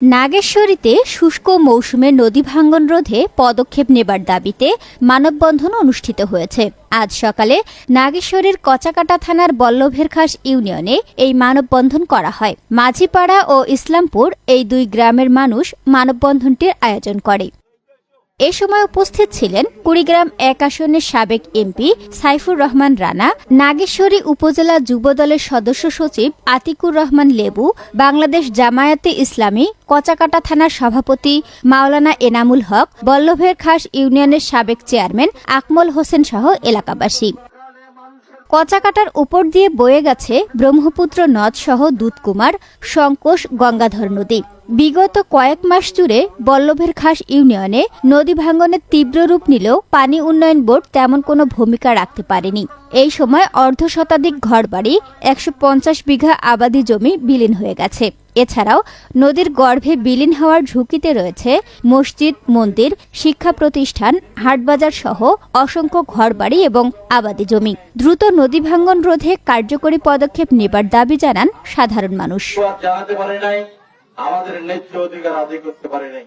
নাগেশ্বরীতে শুষ্ক মৌসুমে নদী ভাঙ্গন রোধে পদক্ষেপ নেবার দাবিতে মানববন্ধন অনুষ্ঠিত হয়েছে। আজ সকালে নাগেশ্বরীর কচাকাটা থানার বল্লভের খাস ইউনিয়নে এই মানববন্ধন করা হয়। মাঝিপাড়া ও ইসলামপুর এই দুই গ্রামের মানুষ মানববন্ধনটির আয়োজন করে। এ সময় উপস্থিত ছিলেন কুড়িগ্রাম এক আসনের সাবেক এমপি সাইফুর রহমান রানা, নাগেশ্বরী উপজেলা যুবদলের সদস্য সচিব আতিকুর রহমান লেবু, বাংলাদেশ জামায়াতে ইসলামী কচাকাটা থানার সভাপতি মাওলানা এনামুল হক, বল্লভের খাস ইউনিয়নের সাবেক চেয়ারম্যান আকমল হোসেন সহ এলাকাবাসী। কচাকাটার উপর দিয়ে বয়ে গেছে ব্রহ্মপুত্র নদ সহ দুধকুমার, সংকোষ গঙ্গাধর নদী। বিগত কয়েক মাস জুড়ে বল্লভের খাস ইউনিয়নে নদী ভাঙ্গনের তীব্র রূপ নিলেও পানি উন্নয়ন বোর্ড তেমন কোনো ভূমিকা রাখতে পারেনি। এই সময় অর্ধ শতাধিক ঘরবাড়ি, একশো পঞ্চাশ বিঘা আবাদি জমি বিলীন হয়ে গেছে। এছাড়াও নদীর গর্ভে বিলীন হওয়ার ঝুঁকিতে রয়েছে মসজিদ, মন্দির, শিক্ষা প্রতিষ্ঠান, হাটবাজার সহ অসংখ্য ঘরবাড়ি এবং আবাদি জমি। দ্রুত নদী ভাঙ্গন রোধে কার্যকরী পদক্ষেপ নেবার দাবি জানান সাধারণ মানুষ। আমাদের ন্যায্য অধিকার আদায় করতে পারে নাই।